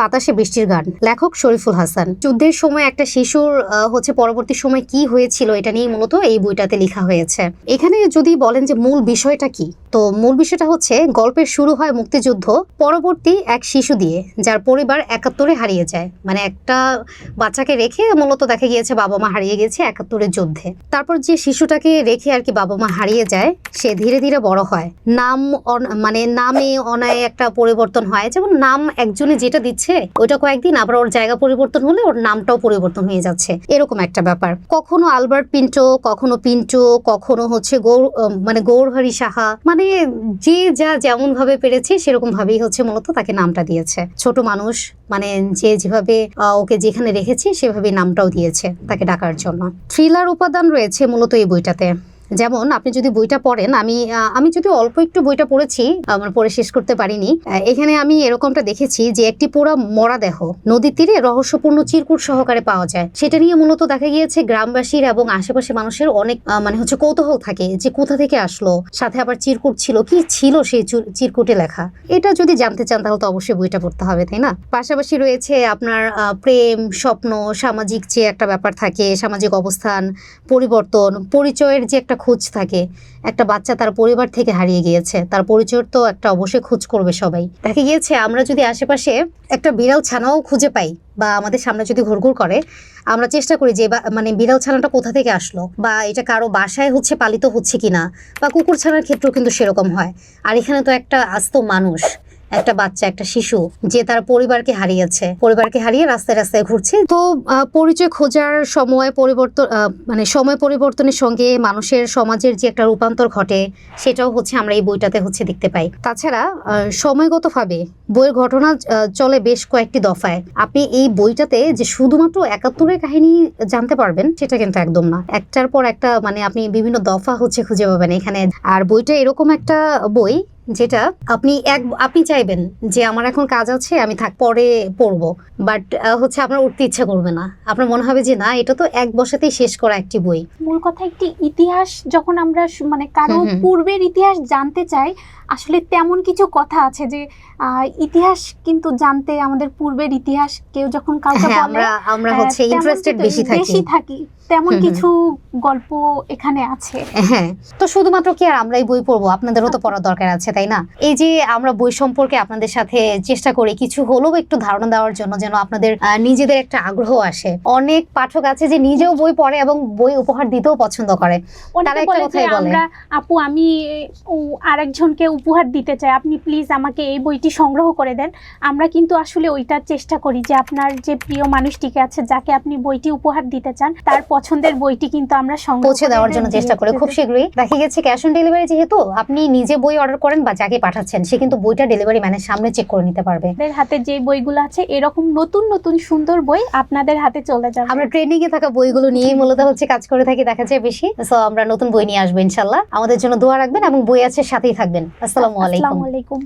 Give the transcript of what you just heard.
বাতাসে বৃষ্টির গান। লেখক শরীফুল হাসান। যুদ্ধের সময় একটা শিশুর হচ্ছে পরবর্তী সময় কি হয়েছিল এটা নিয়ে মূলত এই বইটাতে লেখা হয়েছে। এখানে যদি বলেন যে মূল বিষয়টা কি, তো মূল বিষয়টা হচ্ছে গল্পের শুরু হয় মুক্তিযুদ্ধ, পরবর্তী এক শিশু দিয়ে, যার পরিবার একাত্তরে হারিয়ে যায়। মানে একটা বাচ্চাকে রেখে মূলত দেখা গিয়েছে বাবা মা হারিয়ে গেছে একাত্তরের যুদ্ধে। তারপর যে শিশুটাকে রেখে আর কি বাবা মা হারিয়ে যায়, সে ধীরে ধীরে বড় হয়। নাম মানে নামে অনায় একটা পরিবর্তন হয়। যেমন নাম একজনে যেটা দিচ্ছে ওইটা কয়েকদিন আবার ওর জায়গা পরিবর্তন হলে ওর নামটাও পরিবর্তন হয়ে যাচ্ছে। এরকম একটা ব্যাপার। কখনো আলবার্ট পিন্টো, কখনো পিন্টো, কখনো হচ্ছে গৌর মানে গৌরহরি সাহা মানে যে যা যেমন ভাবে পেরেছে সেরকম ভাবেই হচ্ছে মূলত তাকে নামটা দিয়েছে। ছোট মানুষ মানে যে যেভাবে ওকে যেখানে রেখেছে সেভাবে নামটাও দিয়েছে তাকে ডাকার জন্য। থ্রিলার উপাদান রয়েছে মূলত এই বইটাতে। যেমন আপনি যদি বইটা পড়েন, আমি আমি যদি অল্প একটু বইটা পড়েছি, আমার পড়ে শেষ করতে পারিনি এখানে আমি এরকমটা দেখেছি যে একটি পোড়া মরা দেহ নদীর তীরে রহস্যপূর্ণ চিরকুট সহকারে পাওয়া যায়। সেটা নিয়ে মূলত দেখা গিয়েছে গ্রামবাসীর এবং আশেপাশে মানুষের অনেক মানে হচ্ছে কৌতূহল থাকে যে কোথা থেকে আসলো, সাথে আবার চিরকুট ছিল, কি ছিল সেই চিরকুটে লেখা। এটা যদি জানতে চান তাহলে তো অবশ্যই বইটা পড়তে হবে, তাই না? পাশাপাশি রয়েছে আপনার প্রেম, স্বপ্ন, সামাজিক যে একটা ব্যাপার থাকে, সামাজিক অবস্থান, পরিবর্তন, পরিচয়ের যে একটা খোঁজ থাকে। একটা বাচ্চা তার পরিবার থেকে হারিয়ে গিয়েছে। তার পরিচয়ের তো একটা অবশ্যই খোঁজ করবে সবাই। দেখা গিয়েছে, আমরা যদি আশেপাশে একটা বিড়াল ছানাও খুঁজে পাই বা আমাদের সামনে যদি ঘুরঘুর করে, আমরা চেষ্টা করি যে মানে বিড়াল ছানাটা কোথা থেকে আসলো বা এটা কারও বাসায় হচ্ছে, পালিত হচ্ছে কিনা বা কুকুর ছানার ক্ষেত্রেও কিন্তু সেরকম হয়। আর এখানে তো একটা আস্ত মানুষ। একটা বাচ্চা, একটা শিশু, যে তার পরিবারকে হারিয়েছে। পরিবারকে হারিয়ে রাস্তায় রাস্তায় ঘুরছে। তো পরিচয় খোঁজার সময় পরিবর্তন মানে সময় পরিবর্তনের সঙ্গে মানুষের সমাজের যে একটা রূপান্তর ঘটে, সেটাও হচ্ছে আমরা এই বইটাতে হচ্ছে দেখতে পাই। তাছাড়া সময়গতভাবে বইয়ের ঘটনা চলে বেশ কয়েকটি দফায়। আপনি এই বইটাতে যে শুধুমাত্র একাত্তরের কাহিনী জানতে পারবেন, সেটা কিন্তু একদম না। একটার পর একটা মানে আপনি বিভিন্ন দফা হচ্ছে খুঁজে পাবেন। এখানে আর বইটা এরকম একটা বই যেটা আপনি এক আপনি চাইবেন যে আমার এখন কাজ আছে আমি থাক পরে পড়ব। বাট হচ্ছে আপনার উঠতে ইচ্ছা করবে না। আপনার মনে হবে যে না এটা তো এক বসাতেই শেষ করা একটি বই। মূল কথা একটি ইতিহাস যখন আমরা মানে কারও। পূর্বের ইতিহাস জানতে চাই আসলে তেমন কিছু কথা আছে যে ইতিহাস কিন্তু জানতে আমাদের পূর্বের ইতিহাস কেউ যখন কাউকে হ্যাঁ আমরা আমরা হচ্ছে ইন্টারেস্টেড বেশি থাকি। বেশি থাকি তেমন। কিছু গল্প এখানে আছে। হ্যাঁ তো শুধুমাত্র কি আর আমরাই বই পড়ব? আপনাদেরও তো পড়ার দরকার আছে তাই না? এই যে আমরা বই সম্পর্কে আপনাদের সাথে চেষ্টা করি কিছু হলেও একটু ধারণা দেওয়ার জন্য যেন আপনাদের নিজেদের একটা আগ্রহ আসে। অনেক পাঠক আছে যে নিজেও বই পড়ে এবং বই উপহার দিতেও পছন্দ করে। তারা একটা কথাই বলে। আমরা আপু আমি আরেকজনকে উপহার দিতে চাই। আপনি প্লিজ আমাকে এই বইটি সংগ্রহ করে দেন। আমরা কিন্তু আসলে ওইটার চেষ্টা করি যে আপনার যে প্রিয় মানুষটিকে আছে যাকে আপনি বইটি উপহার দিতে চান তার পছন্দের বইটি কিন্তু আমরা পৌঁছে দেওয়ার জন্য চেষ্টা করে। খুব শীঘ্রই দেখা গেছে ক্যাশ অন ডেলিভারি যেহেতু আপনি নিজে বই অর্ডার করেন বা যাকে পাঠাচ্ছেন সে কিন্তু বইটা ডেলিভারি ম্যানের সামনে চেক করে নিতে পারবে। আপনাদের হাতে যে বইগুলো আছে এরকম নতুন নতুন সুন্দর বই আপনাদের হাতে চলে যাবে। আমরা ট্রেনিং এ থাকা বইগুলো নিয়ে মূলত হচ্ছে কাজ করে থাকি দেখা যায় বেশি। সো আমরা নতুন বই নিয়ে আসব ইনশাল্লাহ আমাদের জন্য দোয়া রাখবেন এবং বই আছে সাথেই থাকবেন। আসসালামু আলাইকুম। আসসালামু আলাইকুম।